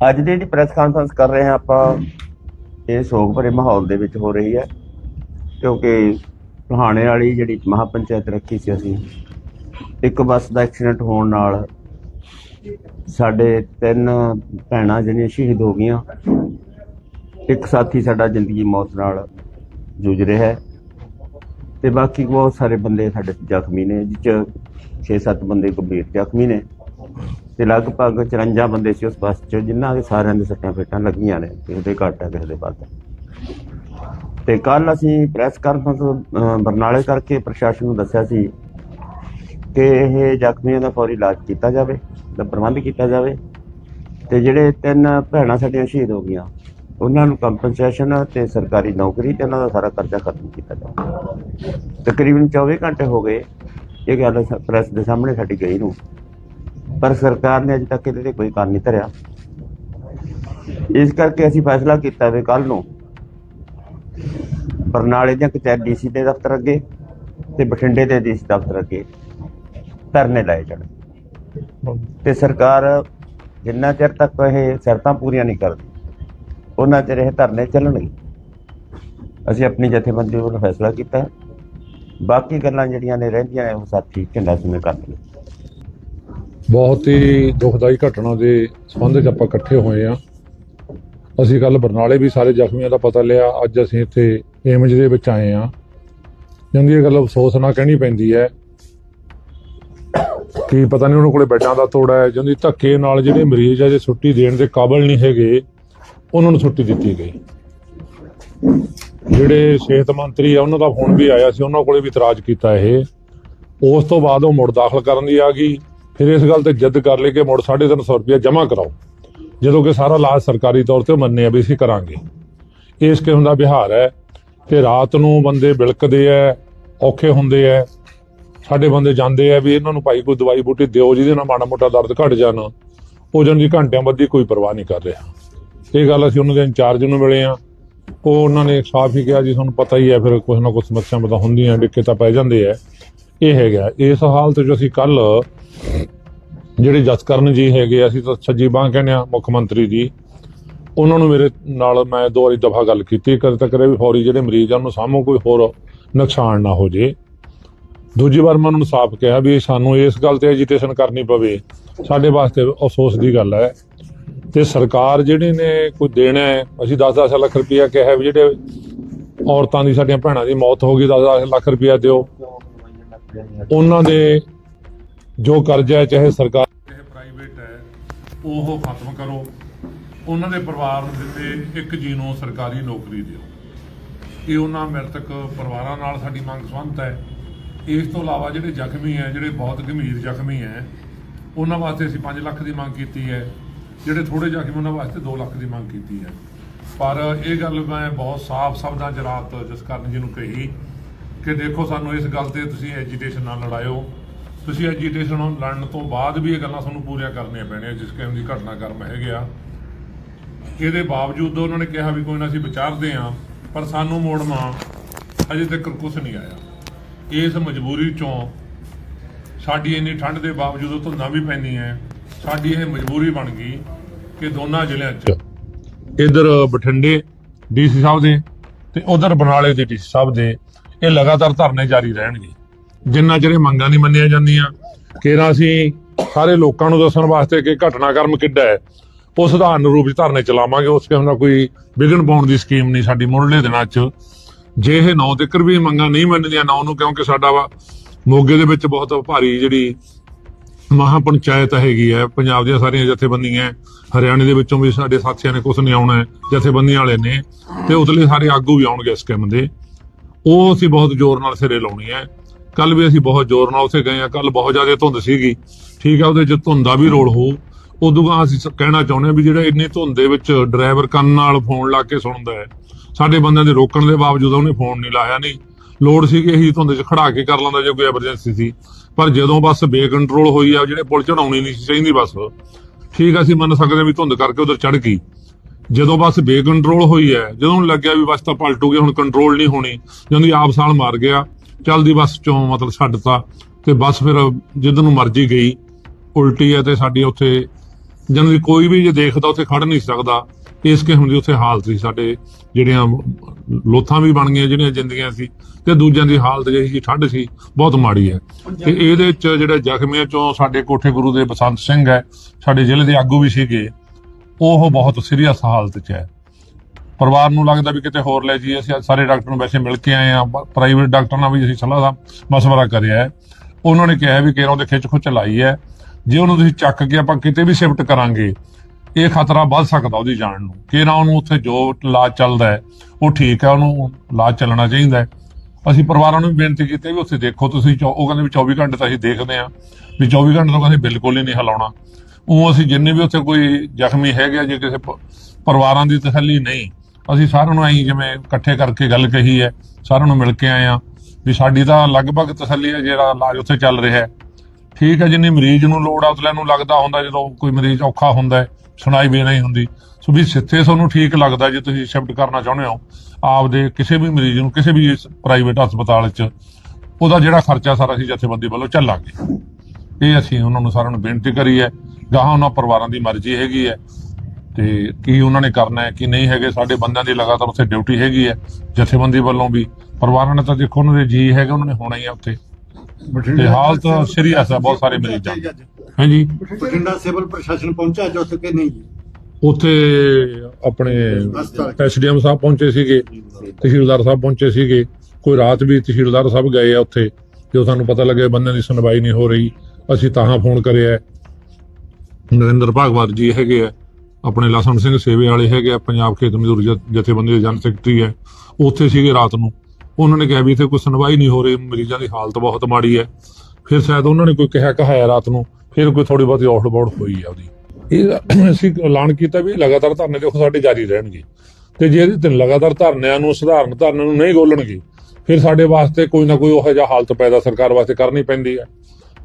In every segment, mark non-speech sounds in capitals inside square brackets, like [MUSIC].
ਅੱਜ ਦੀ ਜਿਹੜੀ press conference ਕਰ ਰਹੇ ਹਾਂ ਆਪਾਂ, ਇਹ ਸੋਗ ਭਰੇ ਮਾਹੌਲ ਦੇ ਵਿੱਚ ਹੋ ਰਹੀ ਹੈ, ਕਿਉਂਕਿ ਸੁਹਾਣੇ ਵਾਲੀ ਜਿਹੜੀ ਮਹਾਪੰਚਾਇਤ ਰੱਖੀ ਸੀ ਅਸੀਂ, ਇੱਕ ਬੱਸ ਦਾ ਐਕਸੀਡੈਂਟ ਹੋਣ ਨਾਲ ਸਾਡੇ ਤਿੰਨ ਭੈਣਾਂ ਜਿਹੜੀਆਂ ਸ਼ਹੀਦ ਹੋ ਗਈਆਂ, ਇੱਕ ਸਾਥੀ ਸਾਡਾ ਜ਼ਿੰਦਗੀ ਮੌਤ ਨਾਲ ਜੂਝ ਰਿਹਾ ਹੈ, ਤੇ ਬਾਕੀ ਬਹੁਤ ਸਾਰੇ ਬੰਦੇ ਸਾਡੇ ਜ਼ਖਮੀ ਨੇ ਜਿਸ ਚ 6-7 ਬੰਦੇ ਗੰਭੀਰ ਜ਼ਖਮੀ ਨੇ। ਤੇ ਲਗਭਗ 54 ਬੰਦੇ ਸੀ ਉਸ ਬੱਸ 'ਚ, ਜਿਨ੍ਹਾਂ ਦੇ ਸਾਰਿਆਂ ਦੇ ਸੱਟਾਂ ਫੇਟਾਂ ਲੱਗੀਆਂ ਨੇ ਕਿਸੇ ਦੇ ਘੱਟ ਹੈ ਕਿਸੇ ਦੇ ਵੱਧ ਤੇ ਕੱਲ ਅਸੀਂ ਪ੍ਰੈਸ ਕਾਨਫਰੰਸ ਬਰਨਾਲੇ ਕਰਕੇ ਪ੍ਰਸ਼ਾਸਨ ਨੂੰ ਦੱਸਿਆ ਸੀ ਕਿ ਇਹ ਜ਼ਖਮੀਆਂ ਦਾ ਫੌਰੀ ਇਲਾਜ ਕੀਤਾ ਜਾਵੇ, ਦਾ ਪ੍ਰਬੰਧ ਕੀਤਾ ਜਾਵੇ, ਤੇ ਜਿਹੜੇ ਤਿੰਨ ਭੈਣਾਂ ਸਾਡੀਆਂ ਸ਼ਹੀਦ ਹੋ ਗਈਆਂ, ਉਹਨਾਂ ਨੂੰ ਕੰਪਨਸੇਸ਼ਨ ਤੇ ਸਰਕਾਰੀ ਨੌਕਰੀ ਤੇ ਉਹਨਾਂ ਦਾ ਸਾਰਾ ਕਰਜ਼ਾ ਖਤਮ ਕੀਤਾ ਜਾਵੇ। ਤਕਰੀਬਨ 24 ਘੰਟੇ ਹੋ ਗਏ, ਇਹ ਗੱਲ ਪ੍ਰੈਸ ਦੇ ਸਾਹਮਣੇ ਸਾਡੀ ਗਈ ਨੂੰ। ਪਰ ਸਰਕਾਰ ਨੇ ਅਜੇ ਤੱਕ ਇਹਦੇ ਤੇ ਕੋਈ ਕਾਰਨ ਨਹੀਂ ਧਰਿਆ। ਇਸ ਕਰਕੇ ਅਸੀਂ ਫੈਸਲਾ ਕੀਤਾ ਵੀ ਕੱਲ ਨੂੰ ਬਰਨਾਲੇ ਦੀਆਂ ਕਚਹਿਰੀ ਡੀਸੀ ਦੇ ਦਫ਼ਤਰ ਅੱਗੇ ਤੇ ਬਠਿੰਡੇ ਦੇ ਡੀਸੀ ਦਫ਼ਤਰ ਅੱਗੇ ਧਰਨੇ ਲਾਏ ਜਾਣ। ਤੇ ਸਰਕਾਰ ਜਿੰਨਾ ਚਿਰ ਤੱਕ ਇਹ ਸ਼ਰਤਾਂ ਪੂਰੀਆਂ ਨਹੀਂ ਕਰਦੀ, ਉਹਨਾਂ ਚਿਰ ਇਹ ਧਰਨੇ ਚੱਲਣਗੇ। ਅਸੀਂ ਆਪਣੀ ਜਥੇਬੰਦੀ ਵੱਲੋਂ ਫੈਸਲਾ ਕੀਤਾ। ਬਾਕੀ ਗੱਲਾਂ ਜਿਹੜੀਆਂ ਨੇ ਰਹਿੰਦੀਆਂ ਨੇ, ਉਹ ਸਾਥੀ ਝੰਡਾ ਸਮੇਂ ਕਰਦੇ ਨੇ ਬਹੁਤ ਹੀ ਦੁਖਦਾਈ ਘਟਨਾ ਦੇ ਸੰਬੰਧ ਵਿੱਚ ਆਪਾਂ ਇਕੱਠੇ ਹੋਏ ਆ ਅਸੀਂ ਕੱਲ ਬਰਨਾਲੇ ਵੀ ਸਾਰੇ ਜ਼ਖਮੀਆਂ ਦਾ ਪਤਾ ਲਿਆ। ਅੱਜ ਅਸੀਂ ਇੱਥੇ ਏਮਜ ਦੇ ਵਿੱਚ ਆਏ ਆ ਜਾਂਦੀ ਇਹ ਗੱਲ ਅਫਸੋਸ ਨਾਲ ਕਹਿਣੀ ਪੈਂਦੀ ਹੈ ਕਿ ਪਤਾ ਨਹੀਂ ਉਹਨਾਂ ਕੋਲੇ ਬੈੱਡਾਂ ਦਾ ਤੋੜਾ ਹੈ ਜਾਂਦੀ ਧੱਕੇ ਨਾਲ ਜਿਹੜੇ ਮਰੀਜ਼ ਆ, ਜੇ ਛੁੱਟੀ ਦੇਣ ਦੇ ਕਾਬਲ ਨਹੀਂ ਹੈਗੇ, ਉਹਨਾਂ ਨੂੰ ਛੁੱਟੀ ਦਿੱਤੀ ਗਈ। ਜਿਹੜੇ ਸਿਹਤ ਮੰਤਰੀ ਆ, ਉਹਨਾਂ ਦਾ ਫੋਨ ਵੀ ਆਇਆ ਸੀ। ਉਹਨਾਂ ਕੋਲੇ ਵੀ ਇਤਰਾਜ਼ ਕੀਤਾ ਇਹ। ਉਸ ਤੋਂ ਬਾਅਦ ਉਹ ਮੁੜ ਦਾਖਲ ਕਰਨ ਦੀ ਆ ਗਈ। ਫਿਰ ਇਸ ਗੱਲ ਤੇ ਜਿੱਦ ਕਰ ਲਈ ਕਿ ਮੁੜ 350 ਰੁਪਏ ਜਮ੍ਹਾਂ ਕਰਾਓ। ਜਦੋਂ ਕਿ ਸਾਰਾ ਇਲਾਜ ਸਰਕਾਰੀ ਤੌਰ ਤੇ ਮੰਨਿਆ ਵੀ ਅਸੀਂ ਕਰਾਂਗੇ। ਇਸ ਕਿਸਮ ਦਾ ਵਿਹਾਰ ਹੈ ਕਿ ਰਾਤ ਨੂੰ ਬੰਦੇ ਬਿਲਕਦੇ ਐ, ਔਖੇ ਹੁੰਦੇ ਐ। ਸਾਡੇ ਬੰਦੇ ਜਾਂਦੇ ਐ ਵੀ ਇਹਨਾਂ ਨੂੰ ਭਾਈ ਕੋਈ ਦਵਾਈ ਬੂਟੀ ਦਿਓ ਜਿਹਦੇ ਨਾਲ ਮਾੜਾ ਮੋਟਾ ਦਰਦ ਘਟ ਜਾਣ। ਉਹ ਜਨ ਦੀ ਘੰਟਿਆਂ ਬੱਧੀ ਕੋਈ ਪਰਵਾਹ ਨਹੀਂ ਕਰ ਰਿਹਾ। ਇਹ ਗੱਲ ਅਸੀਂ ਉਹਨਾਂ ਦੇ ਇੰਚਾਰਜ ਨੂੰ ਮਿਲੇ ਆ। ਉਹ ਉਹਨਾਂ ਨੇ ਸਾਫ਼ ਹੀ ਕਿਹਾ ਜੀ, ਤੁਹਾਨੂੰ ਪਤਾ ਹੀ ਹੈ ਫਿਰ ਕੁਝ ਨਾ ਕੁਝ ਸਮੱਸਿਆਵਾਂ ਤਾਂ ਹੁੰਦੀਆਂ, ਡਿੱਕੇ ਤਾਂ ਪੈ ਜਾਂਦੇ ਐ। ਇਹ ਹੈਗਾ। ਇਸ ਹਾਲਤ 'ਚ ਅਸੀਂ ਕੱਲ ਜਿਹੜੇ ਜਸਕਰਨ ਜੀ ਹੈਗੇ ਆ, ਅਸੀਂ ਤਾਂ ਸੱਜੀ ਬਾਹ ਕਹਿੰਦੇ ਆ ਮੁੱਖ ਮੰਤਰੀ ਜੀ। ਉਹਨਾਂ ਨੂੰ ਮੇਰੇ ਨਾਲ ਮੈਂ ਦੋ ਵਾਰੀ ਦਫਾ ਗੱਲ ਕੀਤੀ ਕਦੇ ਤੱਕ ਵੀ ਫੌਰੀ ਜਿਹੜੇ ਮਰੀਜ਼ ਆ ਉਹਨੂੰ ਸਾਹਮਣੇ ਕੋਈ ਹੋਰ ਨੁਕਸਾਨ ਨਾ ਹੋ ਜੇ। ਦੂਜੀ ਵਾਰ ਮੈਂ ਉਹਨਾਂ ਨੂੰ ਸਾਫ਼ ਕਿਹਾ ਵੀ ਸਾਨੂੰ ਇਸ ਗੱਲ ਤੇ ਐਜੀਟੇਸ਼ਨ ਕਰਨੀ ਪਵੇ। ਸਾਡੇ ਵਾਸਤੇ ਅਫਸੋਸ ਦੀ ਗੱਲ ਹੈ। ਤੇ ਸਰਕਾਰ ਜਿਹੜੀ ਨੇ ਕੋਈ ਦੇਣਾ ਹੈ ਅਸੀਂ 10-10 ਲੱਖ ਰੁਪਇਆ ਕਿਹਾ ਵੀ ਜਿਹੜੇ ਔਰਤਾਂ ਦੀ ਸਾਡੀਆਂ ਭੈਣਾਂ ਦੀ ਮੌਤ ਹੋ ਗਈ 10 ਲੱਖ ਰੁਪਇਆ ਦਿਓ। ਉਹਨਾਂ ਦੇ ਜੋ ਕਰਜ਼ਾ ਹੈ, ਚਾਹੇ ਸਰਕਾਰ ਚਾਹੇ ਪ੍ਰਾਈਵੇਟ ਹੈ, ਉਹ ਖਤਮ ਕਰੋ। ਉਹਨਾਂ ਦੇ ਪਰਿਵਾਰ ਨੂੰ ਦਿੱਤੇ ਇੱਕ ਜੀ ਨੂੰ ਸਰਕਾਰੀ ਨੌਕਰੀ ਦਿਓ। ਇਹ ਉਹਨਾਂ ਮ੍ਰਿਤਕ ਪਰਿਵਾਰਾਂ ਨਾਲ ਸਾਡੀ ਮੰਗ ਸੰਬੰਧ ਹੈ। ਇਸ ਤੋਂ ਇਲਾਵਾ ਜਿਹੜੇ ਜ਼ਖਮੀ ਹੈ, ਜਿਹੜੇ ਬਹੁਤ ਗੰਭੀਰ ਜ਼ਖਮੀ ਹੈ, ਉਹਨਾਂ ਵਾਸਤੇ ਅਸੀਂ 5 ਲੱਖ ਦੀ ਮੰਗ ਕੀਤੀ ਹੈ। ਜਿਹੜੇ ਥੋੜੇ ਜ਼ਖਮੀ, ਉਹਨਾਂ ਵਾਸਤੇ 2 ਲੱਖ ਦੀ ਮੰਗ ਕੀਤੀ ਹੈ। ਪਰ ਇਹ ਗੱਲ ਮੈਂ ਬਹੁਤ ਸਾਫ਼ ਸ਼ਬਦਾਂ 'ਚ ਰਾਤ ਜਸਕਰਨ ਜੀ ਨੂੰ ਕਹੀ ਕਿ ਦੇਖੋ ਸਾਨੂੰ ਇਸ ਗੱਲ ਤੇ ਤੁਸੀਂ ਐਜੀਟੇਸ਼ਨ ਨਾਲ ਲੜਾਇਓ। ਤੁਸੀਂ ਐਜੀਟੇਸ਼ਨ ਲੜਨ ਤੋਂ ਬਾਅਦ ਵੀ ਇਹ ਗੱਲਾਂ ਤੁਹਾਨੂੰ ਪੂਰੀਆਂ ਕਰਨੀਆਂ ਪੈਣੀਆਂ, ਜਿਸ ਕਿਸਮ ਦੀ ਘਟਨਾਕ੍ਰਮ ਹੈਗੇ ਆ ਇਹਦੇ ਬਾਵਜੂਦ ਉਹਨਾਂ ਨੇ ਕਿਹਾ ਵੀ ਕੋਈ ਨਾ ਅਸੀਂ ਵਿਚਾਰਦੇ ਆ ਪਰ ਸਾਨੂੰ ਮੋੜਨਾ ਅਜੇ ਤੱਕ ਕੁਝ ਨਹੀਂ ਆਇਆ। ਇਸ ਮਜਬੂਰੀ ਚੋਂ ਸਾਡੀ ਇੰਨੀ ਠੰਡ ਦੇ ਬਾਵਜੂਦ ਧੁੰਦਾਂ ਵੀ ਪੈਂਦੀਆਂ ਹੈ, ਸਾਡੀ ਇਹ ਮਜਬੂਰੀ ਬਣ ਗਈ ਕਿ ਦੋਨਾਂ ਜ਼ਿਲ੍ਹਿਆਂ 'ਚ ਇਧਰ ਬਠਿੰਡੇ ਡੀਸੀ ਸਾਹਿਬ ਦੇ ਤੇ ਉਧਰ ਬਰਨਾਲੇ ਦੇ ਡੀਸੀ ਸਾਹਿਬ ਦੇ ਇਹ ਲਗਾਤਾਰ ਧਰਨੇ ਜਾਰੀ ਰਹਿਣਗੇ। ਜਿੰਨਾ ਚਿਰ ਇਹ ਮੰਗਾਂ ਨਹੀਂ ਮੰਨੀਆਂ ਜਾਂਦੀਆਂ ਕੇਰਾ ਅਸੀਂ ਸਾਰੇ ਲੋਕਾਂ ਨੂੰ ਦੱਸਣ ਵਾਸਤੇ ਕਿ ਘਟਨਾਕ੍ਰਮ ਕਿੱਡਾ ਹੈ, ਉਹ ਸਧਾਰਨ ਰੂਪ ਚ ਧਰਨੇ ਚਲਾਵਾਂਗੇ, ਉਸ ਕਿਸਮ ਦਾ ਕੋਈ ਵਿਘਨ ਪਾਉਣ ਦੀ ਸਕੀਮ ਨਹੀਂ ਸਾਡੀ ਮੁੱਢਲੇ ਦਿਨਾਂ 'ਚ। ਜੇ ਇਹ ਨੌ ਤੱਕਰ ਵੀ ਮੰਗਾਂ ਨਹੀਂ ਮੰਨਦੀਆਂ ਨੌ ਨੂੰ, ਕਿਉਂਕਿ ਸਾਡਾ ਵਾ ਮੋਗੇ ਦੇ ਵਿੱਚ ਬਹੁਤ ਭਾਰੀ ਜਿਹੜੀ ਮਹਾ ਪੰਚਾਇਤ ਹੈਗੀ ਹੈ, ਪੰਜਾਬ ਦੀਆਂ ਸਾਰੀਆਂ ਜਥੇਬੰਦੀਆਂ ਹਰਿਆਣੇ ਦੇ ਵਿੱਚੋਂ ਵੀ ਸਾਡੇ ਸਾਥੀਆਂ ਨੇ ਕੁਝ ਨਹੀਂ ਆਉਣਾ ਜਥੇਬੰਦੀਆਂ ਵਾਲੇ ਨੇ, ਤੇ ਉਤਲੇ ਸਾਰੇ ਆਗੂ ਵੀ ਆਉਣਗੇ ਇਸ ਕੰਮ ਦੇ। ਉਹ ਅਸੀਂ ਬਹੁਤ ਜ਼ੋਰ ਨਾਲ ਸਿਰੇ ਲਾਉਣੀ ਹੈ। ਕੱਲ ਵੀ ਅਸੀਂ ਬਹੁਤ ਜ਼ੋਰ ਨਾਲ ਉੱਥੇ ਗਏ ਆ ਕੱਲ ਬਹੁਤ ਜ਼ਿਆਦਾ ਧੁੰਦ ਸੀਗੀ। ਠੀਕ ਹੈ ਉਹਦੇ ਚ ਧੁੰਦ ਦਾ ਵੀ ਰੋਲ ਹੋਊ। ਉਦੋਂ ਬਾਅਦ ਅਸੀਂ ਕਹਿਣਾ ਚਾਹੁੰਦੇ ਹਾਂ ਵੀ ਜਿਹੜਾ ਇੰਨੀ ਧੁੰਦ ਦੇ ਵਿੱਚ ਡਰਾਈਵਰ ਕੰਨ ਨਾਲ ਫੋਨ ਲਾ ਕੇ ਸੁਣਦਾ ਹੈ ਸਾਡੇ ਬੰਦਿਆਂ ਦੇ ਰੋਕਣ ਦੇ ਬਾਵਜੂਦ ਉਹਨੇ ਫੋਨ ਨਹੀਂ ਲਾਇਆ ਨਹੀਂ। ਲੋੜ ਸੀ ਕਿ ਇਹੀ ਧੁੰਦ 'ਚ ਖੜਾ ਕੇ ਕਰ ਲੈਂਦਾ ਜੇ ਕੋਈ ਐਮਰਜੈਂਸੀ ਸੀ। ਪਰ ਜਦੋਂ ਬੱਸ ਬੇਕੰਟਰੋਲ ਹੋਈ ਆ ਜਿਹੜੇ ਪੁਲ ਚੜਾਉਣੀ ਨਹੀਂ ਸੀ ਚਾਹੀਦੀ ਬੱਸ ਠੀਕ ਆ, ਅਸੀਂ ਮੰਨ ਸਕਦੇ ਹਾਂ ਵੀ ਧੁੰਦ ਕਰਕੇ ਉਧਰ ਚੜ ਗਈ। ਜਦੋਂ ਬੱਸ ਬੇਕੰਟਰੋਲ ਹੋਈ ਹੈ ਜਦੋਂ ਉਹਨੂੰ ਲੱਗਿਆ ਵੀ ਬੱਸ ਤਾਂ ਪਲਟੂਗੀ ਹੁਣ ਕੰਟਰੋਲ ਨਹੀਂ ਹੋਣੀ ਜਦੋਂ ਦੀ ਆਪ ਸਾਲ ਮਾਰ ਗਿਆ ਚੱਲਦੀ ਬੱਸ ਚੋਂ ਮਤਲਬ ਛੱਡਤਾ ਤੇ ਬੱਸ ਫਿਰ ਜਿੱਦ ਨੂੰ ਮਰਜ਼ੀ ਗਈ। ਉਲਟੀ ਹੈ ਤੇ ਸਾਡੀ ਉੱਥੇ ਜਨ ਵੀ ਕੋਈ ਵੀ ਜੇ ਦੇਖਦਾ ਉੱਥੇ ਖੜ ਨਹੀਂ ਸਕਦਾ। ਇਸ ਕਿਸਮ ਦੀ ਉੱਥੇ ਹਾਲਤ ਸੀ ਸਾਡੇ। ਜਿਹੜੀਆਂ ਲੋਥਾਂ ਵੀ ਬਣ ਗਈਆਂ, ਜਿਹੜੀਆਂ ਜਿੰਦੀਆਂ ਸੀ ਤੇ ਦੂਜਿਆਂ ਦੀ ਹਾਲਤ ਜਿਹੜੀ ਸੀ ਠੰਡ ਸੀ, ਬਹੁਤ ਮਾੜੀ ਹੈ। ਤੇ ਇਹਦੇ ਚ ਜਿਹੜੇ ਜ਼ਖਮੀਆਂ ਚੋਂ ਸਾਡੇ ਕੋਠੇ ਗੁਰੂ ਦੇ ਬਸੰਤ ਸਿੰਘ ਹੈ, ਸਾਡੇ ਜ਼ਿਲ੍ਹੇ ਦੇ ਆਗੂ ਵੀ ਸੀਗੇ, ਉਹ ਬਹੁਤ ਸੀਰੀਅਸ ਹਾਲਤ 'ਚ ਹੈ। ਪਰਿਵਾਰ ਨੂੰ ਲੱਗਦਾ ਵੀ ਕਿਤੇ ਹੋਰ ਲੈ ਜੀ ਅਸੀਂ ਸਾਰੇ ਡਾਕਟਰ ਨੂੰ ਵੈਸੇ ਮਿਲ ਕੇ ਆਏ ਆ ਪ੍ਰਾਈਵੇਟ ਡਾਕਟਰ ਨਾਲ ਵੀ ਅਸੀਂ ਸਲਾਹ ਦਾ ਮਸ਼ਵਰਾ ਕਰਿਆ ਹੈ। ਉਹਨਾਂ ਨੇ ਕਿਹਾ ਵੀ ਕਿ ਉਹਦੇ ਖਿੱਚ ਖੁੱਚ ਲਾਈ ਹੈ। ਜੇ ਉਹਨੂੰ ਤੁਸੀਂ ਚੱਕ ਕੇ ਆਪਾਂ ਕਿਤੇ ਵੀ ਸ਼ਿਫਟ ਕਰਾਂਗੇ ਇਹ ਖਤਰਾ ਵੱਧ ਸਕਦਾ ਉਹਦੀ ਜਾਨ ਨੂੰ। ਕਿ ਉਹਨੂੰ ਉੱਥੇ ਜੋ ਇਲਾਜ ਚੱਲਦਾ ਹੈ ਉਹ ਠੀਕ ਹੈ ਉਹਨੂੰ ਇਲਾਜ ਚੱਲਣਾ ਚਾਹੀਦਾ ਹੈ। ਅਸੀਂ ਪਰਿਵਾਰਾਂ ਨੂੰ ਵੀ ਬੇਨਤੀ ਕੀਤੀ ਵੀ ਉੱਥੇ ਦੇਖੋ ਤੁਸੀਂ ਚੌ- ਉਹ ਕਹਿੰਦੇ ਵੀ 24 ਘੰਟੇ ਤਾਂ ਅਸੀਂ ਦੇਖਦੇ ਆ ਵੀ 24 ਘੰਟੇ ਤੋਂ ਕਹਿੰਦੇ ਬਿਲਕੁਲ ਹੀ ਨਹੀਂ ਹਿਲਾਉਣਾ। ਉਹ ਅਸੀਂ ਜਿੰਨੇ ਵੀ ਉੱਥੇ ਕੋਈ ਜ਼ਖਮੀ ਹੈਗੇ ਆ, ਜੇ ਕਿਸੇ ਪਰਿਵਾਰਾਂ ਦੀ ਤਸੱਲੀ ਨਹੀਂ ਅਸੀਂ ਸਾਰਿਆਂ ਨੂੰ ਐਂ ਜਿਵੇਂ ਇਕੱਠੇ ਕਰਕੇ ਗੱਲ ਕਹੀ ਹੈ, ਸਾਰਿਆਂ ਨੂੰ ਮਿਲ ਕੇ ਆਏ ਆ ਵੀ ਸਾਡੀ ਤਾਂ ਲਗਭਗ ਤਸੱਲੀ ਹੈ ਜਿਹੜਾ ਇਲਾਜ ਉੱਥੇ ਚੱਲ ਰਿਹਾ ਹੈ। ਠੀਕ ਹੈ, ਜਿੰਨੀ ਮਰੀਜ਼ ਨੂੰ ਲੋੜ ਆ ਉਤਲੇ ਨੂੰ ਲੱਗਦਾ ਹੁੰਦਾ ਜਦੋਂ ਕੋਈ ਮਰੀਜ਼ ਔਖਾ ਹੁੰਦਾ ਹੈ, ਸੁਣਾਈ ਵੀ ਨਹੀਂ ਹੁੰਦੀ। ਸੋ ਵੀ ਸਿੱਥੇ ਤੁਹਾਨੂੰ ਠੀਕ ਲੱਗਦਾ ਜੇ ਤੁਸੀਂ ਸ਼ਿਫਟ ਕਰਨਾ ਚਾਹੁੰਦੇ ਹੋ, ਆਪਦੇ ਕਿਸੇ ਵੀ ਮਰੀਜ਼ ਨੂੰ, ਕਿਸੇ ਵੀ ਪ੍ਰਾਈਵੇਟ ਹਸਪਤਾਲ 'ਚ, ਉਹਦਾ ਜਿਹੜਾ ਖਰਚਾ ਸਾਰਾ ਅਸੀਂ ਜਥੇਬੰਦੀ ਵੱਲੋਂ ਚੱਲਾਂਗੇ। ਇਹ ਅਸੀਂ ਉਹਨਾਂ ਨੂੰ ਸਾਰਿਆਂ ਨੂੰ ਬੇਨਤੀ ਕਰੀ ਹੈ, ਗਾਹਾਂ ਉਹਨਾਂ ਪਰਿਵਾਰਾਂ ਦੀ ਮਰਜ਼ੀ ਹੈਗੀ ਹੈ ਤੇ ਕੀ ਉਹਨਾਂ ਨੇ ਕਰਨਾ ਹੈ ਕੀ ਨਹੀਂ ਹੈਗੇ ਸਾਡੇ ਬੰਦਿਆਂ ਦੀ ਲਗਾਤਾਰ ਉੱਥੇ ਡਿਊਟੀ ਹੈਗੀ ਹੈ ਜਥੇਬੰਦੀ ਵੱਲੋਂ ਵੀ। ਪਰਿਵਾਰਾਂ ਨੇ ਤਾਂ ਦੇਖੋ ਉਹਨਾਂ ਦੇ ਜੀ ਹੈਗੇ ਉਹਨਾਂ ਨੇ ਹੋਣਾ ਹੀ ਆ ਉੱਥੇ। ਤੇ ਹਾਲਤ ਸੀਰੀਅਸ ਹੈ ਬਹੁਤ ਸਾਰੇ ਮਰੀਜ਼ਾਂ ਹਾਂਜੀ। ਬਠਿੰਡਾ ਸਿਵਲ ਪ੍ਰਸ਼ਾਸਨ ਪਹੁੰਚਿਆ ਜੋ ਕਿ ਨਹੀਂ ਉੱਥੇ ਆਪਣੇ ਐਸਡੀਐਮ ਸਾਹਿਬ ਪਹੁੰਚੇ ਸੀਗੇ ਤਹਿਸੀਲਦਾਰ ਸਾਹਿਬ ਪਹੁੰਚੇ ਸੀਗੇ। ਕੋਈ ਰਾਤ ਵੀ ਤਹਿਸੀਲਦਾਰ ਸਾਹਿਬ ਗਏ ਆ ਉੱਥੇ ਜਦੋਂ ਸਾਨੂੰ ਪਤਾ ਲੱਗਿਆ ਬੰਦਿਆਂ ਦੀ ਸੁਣਵਾਈ ਨਹੀਂ ਹੋ ਰਹੀ। ਅਸੀਂ ਤਾਂ ਫੋਨ ਕਰਿਆ। ਨਰਿੰਦਰ ਭਾਗਵਤ ਜੀ ਹੈਗੇ ਆ। ਆਪਣੇ ਲਸਣ ਸਿੰਘ ਸੇਵੇ ਵਾਲੇ ਹੈਗੇ ਆ, ਪੰਜਾਬ ਖੇਤ ਮਜ਼ਦੂਰ ਜਥ- ਜਥੇਬੰਦੀ ਦੇ ਜਨ ਸੈਕਟਰੀ ਹੈ। ਉੱਥੇ ਸੀਗੇ ਰਾਤ ਨੂੰ। ਉਹਨਾਂ ਨੇ ਕਿਹਾ ਵੀ ਇੱਥੇ ਕੋਈ ਸੁਣਵਾਈ ਨਹੀਂ ਹੋ ਰਹੀ, ਮਰੀਜ਼ਾਂ ਦੀ ਹਾਲਤ ਬਹੁਤ ਮਾੜੀ ਹੈ। ਫਿਰ ਸ਼ਾਇਦ ਉਹਨਾਂ ਨੇ ਕੋਈ ਕਿਹਾ ਕਹਾਇਆ ਰਾਤ ਨੂੰ, ਫਿਰ ਕੋਈ ਥੋੜੀ ਬਹੁਤੀ ਔੜ ਬੌੜ ਹੋਈ ਆ ਉਹਦੀ। ਇਹ [CLEARS THROAT] ਅਸੀਂ ਐਲਾਨ ਕੀਤਾ ਵੀ ਲਗਾਤਾਰ ਧਰਨੇ ਦੇਖੋ, ਸਾਡੇ ਜਾਰੀ ਰਹਿਣਗੇ। ਤੇ ਜੇ ਇਹਦੇ ਤੇ ਲਗਾਤਾਰ ਧਰਨਿਆਂ ਨੂੰ, ਸਧਾਰਨ ਧਰਨਿਆਂ ਨੂੰ ਨਹੀਂ ਗੋਲਣਗੇ, ਫਿਰ ਸਾਡੇ ਵਾਸਤੇ ਕੋਈ ਨਾ ਕੋਈ ਉਹ ਜਿਹਾ ਹਾਲਤ ਪੈਦਾ ਸਰਕਾਰ ਵਾਸਤੇ ਕਰਨੀ ਪੈਂਦੀ ਹੈ।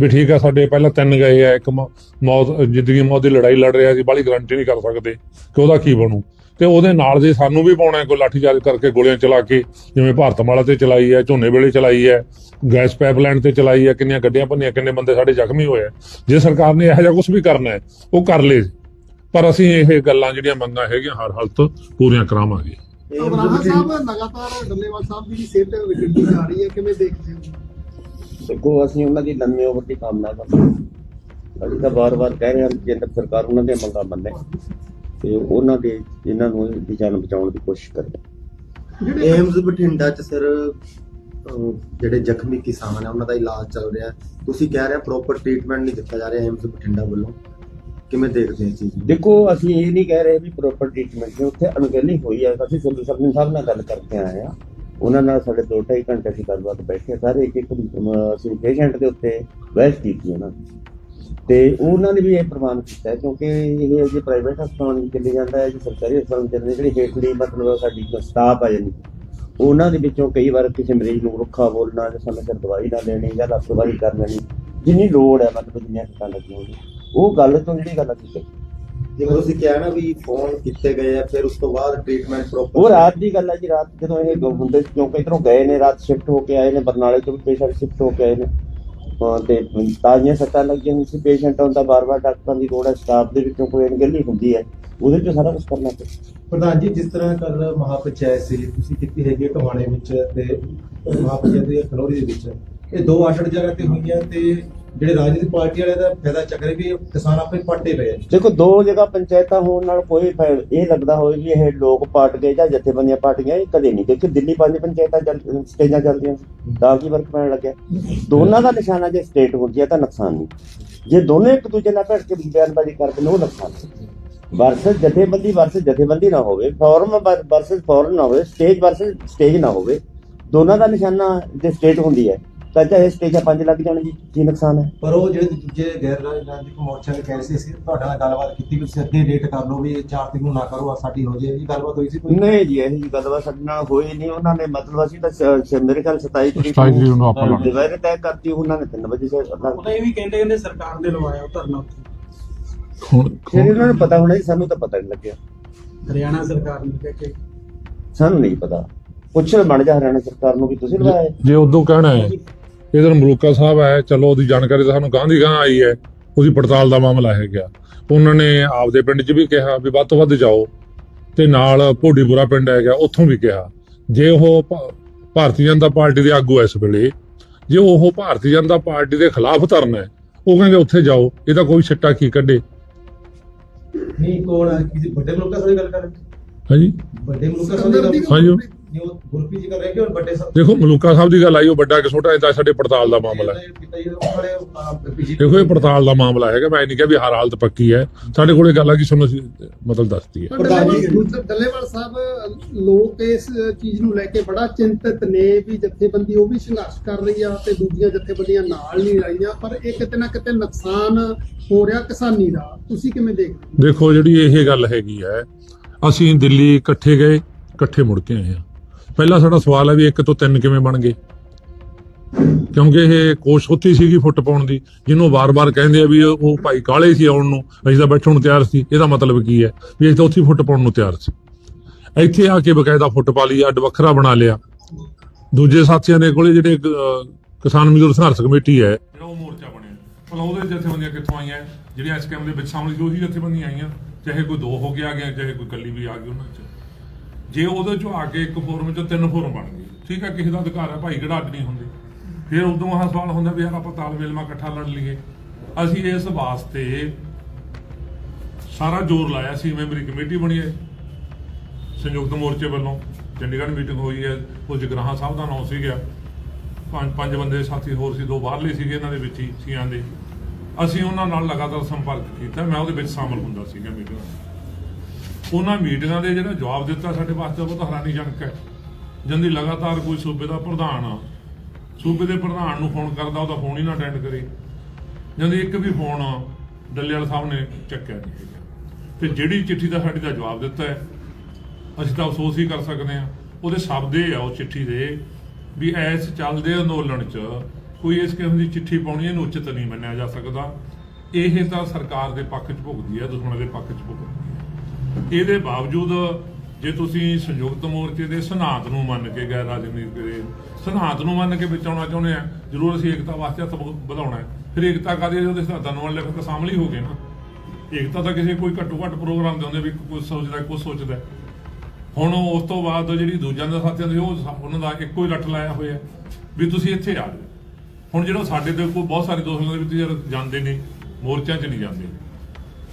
ਵੀ ਠੀਕ ਹੈ ਸਾਡੇ ਪਹਿਲਾਂ ਤਿੰਨ ਗਏ ਆ, ਇੱਕ ਮੌਤ, ਜ਼ਿੰਦਗੀ ਮੌਤ ਦੀ ਲੜਾਈ ਲੜ ਰਿਹਾ ਸੀ, ਬਾਹਲੀ ਗਰੰਟੀ ਨਹੀਂ ਕਰ ਸਕਦੇ ਕਿ ਉਹਦਾ ਕੀ ਬਣੂ। ਤੇ ਉਹਦੇ ਨਾਲ ਜੇ ਸਾਨੂੰ ਵੀ ਪਾਉਣਾ, ਕੋਈ ਲਾਠੀਚਾਰਜ ਕਰਕੇ ਗੋਲੀਆਂ ਚਲਾ ਕੇ, ਜਿਵੇਂ ਭਾਰਤਮਾਲਾ ਤੇ ਚਲਾਈ ਹੈ ਝੋਨੇ ਵੇਲੇ ਚਲਾਈ ਹੈ ਗੈਸ ਪਾਈਪਲਾਈਨ ਤੇ ਚਲਾਈ ਹੈ ਕਿੰਨੀਆਂ ਗੱਡੀਆਂ ਭੰਨੀਆਂ, ਕਿੰਨੇ ਬੰਦੇ ਸਾਡੇ ਜ਼ਖਮੀ ਹੋਏ ਜੇ ਸਰਕਾਰ ਨੇ ਇਹੋ ਜਿਹਾ ਕੁਝ ਵੀ ਕਰਨਾ ਹੈ, ਉਹ ਕਰ ਲੇ। ਪਰ ਅਸੀਂ ਇਹ ਗੱਲਾਂ ਜਿਹੜੀਆਂ ਮੰਗਾਂ ਹੈਗੀਆਂ, ਹਰ ਹਾਲਤ ਪੂਰੀਆਂ ਕਰਾਵਾਂਗੇ। ਸਾਹਿਬ, ਲਗਾਤਾਰ ਡੱਲੇਵਾਲ ਸਾਹਿਬ ਦੀ ਵੀ ਸਿਹਤ ਜਾ ਰਹੀ ਹੈ, ਕਿਵੇਂ ਦੇਖਦੇ ਹੋ? ਦੇਖੋ ਅਸੀਂ ਉਹਨਾਂ ਦੀ ਲੰਮੀ ਉਮਰ ਦੀ ਕਾਮਨਾ ਕਰਦੇ ਹਾਂ। ਅਸੀਂ ਤਾਂ ਬਾਰ-ਬਾਰ ਕਹਿ ਰਹੇ ਹਾਂ ਕਿ ਕੇਂਦਰ ਸਰਕਾਰ ਉਹਨਾਂ ਦੀਆਂ ਮੰਗਾਂ ਮੰਨੇ ਤੇ ਉਹਨਾਂ ਦੇ ਇਹਨਾਂ ਨੂੰ ਦੀ ਜਾਨ ਬਚਾਉਣ ਦੀ ਕੋਸ਼ਿਸ਼ ਕਰੇ। ਏਮਜ਼ ਬਠਿੰਡਾ ਚ ਸਰ ਜਿਹੜੇ ਜ਼ਖਮੀ ਕਿਸਾਨ ਆ ਉਹਨਾਂ ਦਾ ਇਲਾਜ ਚੱਲ ਰਿਹਾ ਤੁਸੀਂ ਕਹਿ ਰਹੇ ਪ੍ਰੋਪਰ ਟ੍ਰੀਟਮੈਂਟ ਨਹੀਂ ਦਿੱਤਾ ਜਾ ਰਿਹਾ ਏਮਜ਼ ਬਠਿੰਡਾ ਵੱਲੋਂ। ਕਿਵੇਂ ਦੇਖਦੇ ਹੋ ਚੀਜ਼ ਦੇਖੋ ਅਸੀਂ ਇਹ ਨਹੀਂ ਕਹਿ ਰਹੇ ਵੀ ਪ੍ਰੋਪਰ ਟ੍ਰੀਟਮੈਂਟ ਨਹੀਂ। ਉੱਥੇ ਅਣਗਹਿਲੀ ਹੋਈ ਹੈ। ਅਸੀਂ ਸਰਜਨ ਸਾਹਿਬ ਨਾਲ ਗੱਲ ਕਰਕੇ ਆਏ ਆ ਉਹਨਾਂ ਨਾਲ ਸਾਡੇ 2.5 ਘੰਟੇ ਅਸੀਂ ਗੱਲਬਾਤ ਬੈਠੇ ਸਾਰੇ ਇੱਕ ਇੱਕ ਅਸੀਂ ਪੇਸ਼ੈਂਟ ਦੇ ਉੱਤੇ ਬਹਿਸ ਕੀਤੀ ਉਹਨਾਂ ਨੇ। ਤੇ ਉਹਨਾਂ ਨੇ ਵੀ ਇਹ ਪ੍ਰਮਾਣ ਕੀਤਾ, ਕਿਉਂਕਿ ਇਹ ਜੇ ਪ੍ਰਾਈਵੇਟ ਹਸਪਤਾਲ ਵਿੱਚ ਚਲੇ ਜਾਂਦਾ ਹੈ ਜੇ ਸਰਕਾਰੀ ਹਸਪਤਾਲ ਵਿੱਚ ਜਾਂਦੇ ਜਿਹੜੀ ਹੇਠਲੀ ਮਤਲਬ ਸਾਡੀ ਸਟਾਫ ਆ ਜਾਂਦੀ ਉਹਨਾਂ ਦੇ ਵਿੱਚੋਂ ਕਈ ਵਾਰ ਕਿਸੇ ਮਰੀਜ਼ ਨੂੰ ਰੁੱਖਾ ਬੋਲਣਾ, ਜਾਂ ਸਮੇਂ ਸਿਰ ਦਵਾਈ ਨਾ ਦੇਣੀ, ਜਾਂ ਲਾਪਰਵਾਹੀ ਕਰ ਲੈਣੀ, ਜਿੰਨੀ ਲੋੜ ਹੈ, ਮਤਲਬ ਜਿੰਨੀਆਂ ਸੱਟਾਂ ਲੱਗੀਆਂ ਉਹ ਗੱਲ ਤੋਂ ਜਿਹੜੀ ਗੱਲ ਅਸੀਂ ਕਹੀ ਜਿਵੇਂ ਤੁਸੀਂ ਕਿਹਾ ਨਾ ਵੀ ਫੋਨ ਕੀਤੇ ਗਏ ਆ ਫਿਰ ਉਸ ਤੋਂ ਬਾਅਦ ਟ੍ਰੀਟਮੈਂਟ ਪ੍ਰੋਪਰ ਉਹ ਰਾਤ ਦੀ ਗੱਲ ਹੈ ਜੀ ਰਾਤ ਜਦੋਂ ਇਹ ਹੁੰਦੇ ਕਿਉਂਕਿ ਇਧਰੋਂ ਗਏ ਨੇ ਰਾਤ ਸ਼ਿਫਟ ਹੋ ਕੇ ਆਏ ਨੇ ਬਰਨਾਲੇ ਤੋਂ ਵੀ ਪੇਸ਼ੈਂਟ ਸ਼ਿਫਟ ਹੋ ਕੇ ਆਏ ਨੇ। ਹਾਂ, ਤੇ ਤਾਜ਼ੀਆਂ ਸੱਟਾਂ ਲੱਗੀਆਂ ਹੋਈਆਂ ਸੀ ਪੇਸ਼ੈਂਟ ਹੁੰਦਾ ਬਾਰ-ਬਾਰ ਡਾਕਟਰਾਂ ਦੀ ਲੋੜ ਹੈ ਸਟਾਫ ਦੇ ਵਿੱਚੋਂ ਕੋਈ ਅਣਗਹਿਲੀ ਹੁੰਦੀ ਹੈ ਉਹਦੇ ਚ ਸਾਰਾ ਕੁਝ ਕਰਨਾ ਪੈਂਦਾ ਪ੍ਰਧਾਨ ਜੀ ਜਿਸ ਤਰ੍ਹਾਂ ਕੱਲ ਮਹਾਪੰਚਾਇਤ ਸੀ ਤੁਸੀਂ ਕੀਤੀ ਹੈਗੀ ਟਵਾਣੇ ਵਿੱਚ ਤੇ ਮਹਾਪੰਚਾਇਤ ਦੇ ਖਲੋਰੀ ਦੇ ਵਿੱਚ। ਇਹ ਦੋ ਅੱਡ ਜਗ੍ਹਾ ਤੇ ਹੋਈਆਂ ਤੇ ਜਿਹੜੇ ਰਾਜਨੀਤਿਕ ਪਾਰਟੀ ਵਾਲੇ ਦਾ ਫਾਇਦਾ ਚੱਕ ਰਹੇ ਵੀ ਕਿਸਾਨ ਆਪੇ ਪੱਟੇ ਪਏ ਆ। ਦੇਖੋ, ਦੋ ਜਗ੍ਹਾ ਪੰਚਾਇਤਾਂ ਹੋਣ ਨਾਲ ਕੋਈ ਫਾਇਦਾ ਇਹ ਲੱਗਦਾ ਹੋਵੇ ਵੀ ਇਹ ਲੋਕ ਪਾਟ ਗਏ ਜਾਂ ਜਥੇਬੰਦੀਆਂ ਪਾਟ ਇਹ ਕਦੇ ਨਹੀਂ। ਦੇਖੀ ਦਿੱਲੀ ਪੰਜ ਪੰਚਾਇਤਾਂ ਚੱਲ ਸਟੇਜਾਂ ਚੱਲਦੀਆਂ ਤਾਂ ਕੀ ਫ਼ਰਕ ਪੈਣ ਲੱਗਿਆ? ਦੋਨਾਂ ਦਾ ਨਿਸ਼ਾਨਾ ਜੇ ਸਟੇਟ ਹੁੰਦੀ ਹੈ ਤਾਂ ਨੁਕਸਾਨ ਨਹੀਂ। ਜੇ ਦੋਨੇ ਇੱਕ ਦੂਜੇ ਨਾਲ ਭਿੜ ਕੇ ਬਿਆਨਬਾਜ਼ੀ ਕਰਦੇ ਨੇ ਉਹ ਨੁਕਸਾਨ ਵਰਸਸ ਜਥੇਬੰਦੀ ਵਰਸਸ ਜਥੇਬੰਦੀ ਨਾ ਹੋਵੇ ਫੋਰਮ ਵਰਸਸ ਫੋਰਮ ਨਾ ਹੋਵੇ ਸਟੇਜ ਵਰਸਸ ਸਟੇਜ ਨਾ ਹੋਵੇ, ਦੋਨਾਂ ਦਾ ਨਿਸ਼ਾਨਾ ਜੇ ਸਟੇਟ ਹੁੰਦੀ ਹੈ ਤਾਂ ਚਾਹੇ ਸਟੇਜਾਂ ਪੰਜ ਲੱਗ ਜਾਣ ਜੀ ਕੀ ਨੁਕਸਾਨ ਹੈ? ਪਰ ਉਹ ਜਿਹੜੇ ਦੂਜੇ ਗੈਰ ਰਾਜਨੀਤਿਕ ਮੋਰਚਾ ਦੇ ਕਹਿ ਸੀ ਅਸੀਂ ਤੁਹਾਡੇ ਨਾਲ ਗੱਲਬਾਤ ਕੀਤੀ ਵੀ ਤੁਸੀਂ ਅੱਗੇ ਡੇਟ ਕਰ ਲਓ ਵੀ 4 ਤਰੀਕ ਨੂੰ ਨਾ ਕਰੋ ਆ ਸਾਡੀ ਹੋ ਜਾਏ ਇਹ ਗੱਲਬਾਤ ਹੋਈ ਸੀ ਕੋਈ? ਨਹੀਂ ਜੀ ਇਹ ਜੀ ਗੱਲਬਾਤ ਸਾਡੇ ਨਾਲ ਹੋਈ ਨਹੀਂ ਉਹਨਾਂ ਨੇ ਮਤਲਬ ਅਸੀਂ ਤਾਂ ਸ- ਸ- ਮੇਰੇ ਖਿਆਲ 27 ਤਰੀਕ 27 ਤਰੀਕ ਨੂੰ ਆਪਾਂ ਲਾਉਣਾ। ਦੁਪਹਿਰੇ ਤੈਅ ਕਰਤੀ ਉਹਨਾਂ ਨੇ 3 ਵਜੇ ਸੇ ਉਹ ਤਾਂ ਇਹ ਵੀ ਕਹਿੰਦੇ ਕਹਿੰਦੇ ਸਰਕਾਰ ਨੇ ਲਵਾਇਆ ਉਹ ਧਰਨਾ ਉੱਥੇ। ਹੁਣ ਫਿਰ ਇਹਨਾਂ ਨੂੰ ਪਤਾ ਹੋਣਾ ਜੀ ਸਾਨੂੰ ਤਾਂ ਪਤਾ ਨਹੀਂ ਲੱਗਿਆ। ਹਰਿਆਣਾ ਸਰਕਾਰ ਨੇ ਕਹਿ ਕੇ। ਸਾਨੂੰ ਨਹੀਂ ਪਤਾ। ਪੁੱਛ ਬਣ ਜਾ ਹਰਿਆਣਾ ਸਰਕਾਰ ਨੂੰ ਵੀ ਤੁਸੀਂ ਲਵਾਇਆ। ਹੈ? ਜੇ ਉਦੋਂ ਕਹਿਣਾ ਹੈ। ਇਧਰ ਮਲੂਕਾ ਸਾਹਿਬ ਹੈ ਚਲੋ ਉਹਦੀ ਜਾਣਕਾਰੀ ਤਾਂ ਸਾਨੂੰ ਗਾਂ ਦੀ ਗਾਂ ਆਈ ਹੈ ਉਹਦੀ ਪੜਤਾਲ ਦਾ ਮਾਮਲਾ ਹੈਗਾ। ਉਹਨਾਂ ਨੇ ਆਪਦੇ ਪਿੰਡ 'ਚ ਵੀ ਕਿਹਾ ਵੀ ਵੱਧ ਤੋਂ ਵੱਧ ਜਾਓ ਤੇ ਨਾਲ ਭੋਡੀਪੁਰਾ ਪਿੰਡ ਹੈਗਾ ਉੱਥੋਂ ਵੀ ਕਿਹਾ। ਜੇ ਉਹ ਭਾਰਤੀ ਜਨਤਾ ਪਾਰਟੀ ਦੇ ਆਗੂ ਇਸ ਵੇਲੇ ਜੇ ਉਹ ਭਾਰਤੀ ਜਨਤਾ ਪਾਰਟੀ ਦੇ ਖਿਲਾਫ ਧਰਨਾ ਹੈ ਉਹ ਕਹਿੰਦੇ ਉੱਥੇ ਜਾਓ ਇਹਦਾ ਕੋਈ ਛੱਟਾ ਕੀ ਕੱਢੇ? ਨਹੀਂ ਕੋਣ ਹੈ ਕਿਸੇ ਵੱਡੇ ਮੁਲਕਾਂ ਸਾਡੀ ਗੱਲ ਕਰ ਰਹੇ ਹਾਂਜੀ। ਵੱਡੇ ਮੁਲਕਾਂ ਸਿਕੰਦਰ ਗੱਲ ਦੀ ਹਾਂਜੀ। ਨਹੀਂ ਉਹ ਗੁਰਪ੍ਰੀਤ ਜੀ ਕਰ ਰਹੇ ਕਿ ਉਹ ਵੱਡੇ ਸਾਹਿਬ ਦੇਖੋ ਮਲੂਕਾ ਸਾਹਿਬ ਦੀ ਗੱਲ ਆਈ ਉਹ ਵੱਡਾ ਕਿ ਛੋਟਾ ਇਹਦਾ ਸਾਡੇ ਪੜਤਾਲ ਦਾ ਮਾਮਲਾ ਹੈ। ਪਿਤਾ ਜੀ ਦੇਖੋ ਇਹ ਪੜਤਾਲ ਦਾ ਮਾਮਲਾ ਹੈਗਾ ਮੈਂ ਇਹ ਨਹੀਂ ਕਿਹਾ ਵੀ ਹਰ ਹਾਲਤ ਪੱਕੀ ਹੈ। ਸਾਡੇ ਕੋਲੇ ਗੱਲ ਆ ਕਿ ਸਾਨੂੰ ਅਸੀਂ ਮਤਲਬ ਦੱਸਤੀ ਹੈ। ਪਰ ਡੱਲੇਵਾਲ ਡੱਲੇਵਾਲ ਸਾਹਿਬ ਲੋਕ ਇਸ ਚੀਜ਼ ਨੂੰ ਲੈ ਕੇ ਬੜਾ ਚਿੰਤਤ ਨੇ ਵੀ ਜਥੇਬੰਦੀ ਉਹ ਵੀ ਸੰਘਰਸ਼ ਕਰ ਰਹੀ ਆ ਤੇ ਦੂਜੀਆਂ ਜਥੇਬੰਦੀਆਂ ਨਾਲ ਨਹੀਂ ਰਹੀਆਂ ਪਰ ਇਹ ਕਿਤੇ ਨਾ ਕਿਤੇ ਨੁਕਸਾਨ ਹੋ ਰਿਹਾ ਕਿਸਾਨੀ ਦਾ। ਤੁਸੀਂ ਕਿਵੇਂ ਦੇਖਦੇ ਹੋ? ਦੇਖੋ ਜਿਹੜੀ ਇਹ ਗੱਲ ਹੈਗੀ ਹੈ ਅਸੀਂ ਦਿੱਲੀ ਇਕੱਠੇ ਗਏ ਇਕੱਠੇ ਮੁੜ ਕੇ ਆਏ ਹਾਂ। ਪਹਿਲਾ ਸਾਡਾ ਸਵਾਲ ਹੈ ਵੀ ਇੱਕ ਤੋਂ ਤਿੰਨ ਕਿਵੇਂ ਬਣ ਗਏ? ਕਿਉਂਕਿ ਇਹ ਕੋਸ਼ ਉੱਥੇ ਸੀਗੀ ਫੁੱਟ ਪਾਉਣ ਦੀ, ਜਿਹਨੂੰ ਵਾਰ-ਵਾਰ ਕਹਿੰਦੇ ਆ ਵੀ ਉਹ ਭਾਈ ਕਾਲੇ ਸੀ ਆਉਣ ਨੂੰ, ਅਸੀਂ ਤਾਂ ਬੈਠਣ ਨੂੰ ਤਿਆਰ ਸੀ, ਇਹਦਾ ਮਤਲਬ ਕੀ ਹੈ? ਵੀ ਅਸੀਂ ਤਾਂ ਉੱਥੇ ਫੁੱਟ ਪਾਉਣ ਨੂੰ ਤਿਆਰ ਸੀ। ਇੱਥੇ ਆ ਕੇ ਬਕਾਇਦਾ ਫੁੱਟ ਪਾ ਲਈ, ਅੱਡ ਵੱਖਰਾ ਬਣਾ ਲਿਆ। ਦੂਜੇ ਸਾਥੀਆਂ ਦੇ ਕੋਲੇ ਜਿਹੜੇ ਕਿਸਾਨ ਮਜ਼ਦੂਰ ਸੰਘਰਸ਼ ਕਮੇਟੀ ਹੈ, ਜਿਹੜਾ ਉਹ ਮੋਰਚਾ ਬਣਿਆ। ਭਲਾ ਉਹਦੇ ਜਥੇਬੰਦੀਆਂ ਕਿੱਥੋਂ ਆਈਆਂ? ਜਿਹੜੀਆਂ ਇਸ ਕੈਮ ਦੇ ਵਿੱਚ ਸ਼ਾਮਲ ਸੀ, ਉਹੀ ਜਥੇਬੰਦੀਆਂ ਆਈਆਂ। ਚਾਹੇ ਕੋਈ ਦੋ ਹੋ ਕੇ ਆ ਗਿਆ, ਚਾਹੇ ਕੋਈ ਇਕੱਲੀ ਵੀ ਆ ਗਈ ਉਹਨਾਂ ਚ ਜੇ ਉਹਦੇ ਚੋਂ ਆ ਕੇ ਇੱਕ ਫੋਰਮ ਚੋਂ ਤਿੰਨ ਫੋਰਮ ਬਣ ਗਏ, ਠੀਕ ਹੈ ਕਿਸੇ ਦਾ ਅਧਿਕਾਰ ਹੈ ਭਾਈ ਕਿਹੜਾ ਅੱਡ ਨਹੀਂ ਹੁੰਦੇ। ਫਿਰ ਉਦੋਂ ਆਹ ਸਵਾਲ ਹੁੰਦਾ ਵੀ ਯਾਰ ਆਪਾਂ ਤਾਲਮੇਲ ਮਾ ਇਕੱਠਾ ਲੜ ਲਈਏ। ਅਸੀਂ ਇਸ ਵਾਸਤੇ ਸਾਰਾ ਜ਼ੋਰ ਲਾਇਆ ਸੀ, ਮੈਂਬਰੀ ਕਮੇਟੀ ਬਣੀ ਹੈ, ਸੰਯੁਕਤ ਮੋਰਚੇ ਵੱਲੋਂ। ਚੰਡੀਗੜ੍ਹ ਮੀਟਿੰਗ ਹੋਈ ਹੈ ਉਹ ਜਗਰਾਹਾਂ ਸਾਹਿਬ ਦਾ ਨਾਮ ਸੀਗਾ। ਪੰਜ ਪੰਜ ਬੰਦੇ ਸਾਥੀ ਹੋਰ ਸੀ, ਦੋ ਬਾਹਰਲੇ ਸੀਗੇ ਇਹਨਾਂ ਦੇ ਵਿੱਚ ਹੀ, ਸੀਆਂ ਦੇ। ਅਸੀਂ ਉਹਨਾਂ ਨਾਲ ਲਗਾਤਾਰ ਸੰਪਰਕ ਕੀਤਾ, ਮੈਂ ਉਹਦੇ ਵਿੱਚ ਸ਼ਾਮਲ ਹੁੰਦਾ ਸੀਗਾ ਮੀਟਿੰਗ ਉਹਨਾਂ ਮੀਟਿੰਗਾਂ ਦੇ ਜਿਹੜਾ ਜਵਾਬ ਦਿੱਤਾ ਸਾਡੇ ਵਾਸਤੇ ਬਹੁਤ ਹੈਰਾਨੀਜਨਕ ਹੈ। ਜੰਦੀ ਲਗਾਤਾਰ ਕੋਈ ਸੂਬੇ ਦਾ ਪ੍ਰਧਾਨ ਆ, ਸੂਬੇ ਦੇ ਪ੍ਰਧਾਨ ਨੂੰ ਫੋਨ ਕਰਦਾ ਉਹਦਾ ਫੋਨ ਹੀ ਨਾ ਅਟੈਂਡ ਕਰੇ। ਜੰਦੀ ਇੱਕ ਵੀ ਫੋਨ ਡੱਲੇਵਾਲ ਸਾਹਿਬ ਨੇ ਚੱਕਿਆ ਨਹੀਂ ਹੈਗਾ। ਤੇ ਜਿਹੜੀ ਚਿੱਠੀ ਦਾ ਸਾਡੀ ਦਾ ਜਵਾਬ ਦਿੱਤਾ ਹੈ ਅਸੀਂ ਤਾਂ ਅਫਸੋਸ ਹੀ ਕਰ ਸਕਦੇ ਹਾਂ। ਉਹਦੇ ਸ਼ਬਦ ਇਹ ਆ ਉਹ ਚਿੱਠੀ ਦੇ ਵੀ ਐਸ ਚੱਲਦੇ ਅੰਦੋਲਨ 'ਚ ਕੋਈ ਇਸ ਕਿਸਮ ਦੀ ਚਿੱਠੀ ਪਾਉਣੀ ਇਹਨੂੰ ਉਚਿਤ ਨਹੀਂ ਮੰਨਿਆ ਜਾ ਸਕਦਾ। ਇਹ ਤਾਂ ਸਰਕਾਰ ਦੇ ਪੱਖ 'ਚ ਭੁਗਦੀ ਹੈ ਦੁਸ਼ਮਣ ਦੇ ਪੱਖ 'ਚ ਭੁਗਦੀ ਇਹਦੇ ਬਾਵਜੂਦ ਜੇ ਤੁਸੀਂ ਸੰਯੁਕਤ ਮੋਰਚੇ ਦੇ ਸਿਧਾਂਤ ਨੂੰ ਮੰਨ ਕੇ ਗੈਰ ਰਾਜਨੀਤਿਕ ਦੇ ਸਿਧਾਂਤ ਨੂੰ ਮੰਨ ਕੇ ਵਿੱਚ ਆਉਣਾ ਚਾਹੁੰਦੇ ਆ, ਜ਼ਰੂਰ ਅਸੀਂ ਏਕਤਾ ਵਾਸਤੇ ਹੱਥ ਵਧਾਉਣਾ ਹੈ। ਫਿਰ ਏਕਤਾ ਕਾਦੇ ਉਹਦੇ ਸਿਧਾਂਤਾਂ ਨੂੰ ਮੰਨ ਲਿਆ ਫਿਰ ਸ਼ਾਮਲ ਹੀ ਹੋ ਗਏ ਨਾ। ਏਕਤਾ ਤਾਂ ਕਿਸੇ ਕੋਈ ਘੱਟੋ ਘੱਟ ਪ੍ਰੋਗਰਾਮ ਦੇ ਹੁੰਦੇ ਵੀ ਕੋਈ ਸੋਚਦਾ ਕੋਈ ਸੋਚਦਾ ਹੁਣ ਉਸ ਤੋਂ ਬਾਅਦ ਜਿਹੜੀ ਦੂਜਿਆਂ ਦਾ ਸਾਥੀਆਂ ਦੇ, ਉਹ ਉਹਨਾਂ ਦਾ ਇੱਕੋ ਹੀ ਲੱਟ ਲਾਇਆ ਹੋਇਆ ਵੀ ਤੁਸੀਂ ਇੱਥੇ ਆ ਜਾਓ। ਹੁਣ ਜਿਹੜਾ ਸਾਡੇ ਦੇ ਕੋਲ ਬਹੁਤ ਸਾਰੇ ਦੋਸਤਾਂ ਦੇ ਵਿੱਚ ਯਾਰ ਜਾਂਦੇ ਨੇ, ਮੋਰਚਿਆਂ 'ਚ ਨਹੀਂ ਜਾਂਦੇ।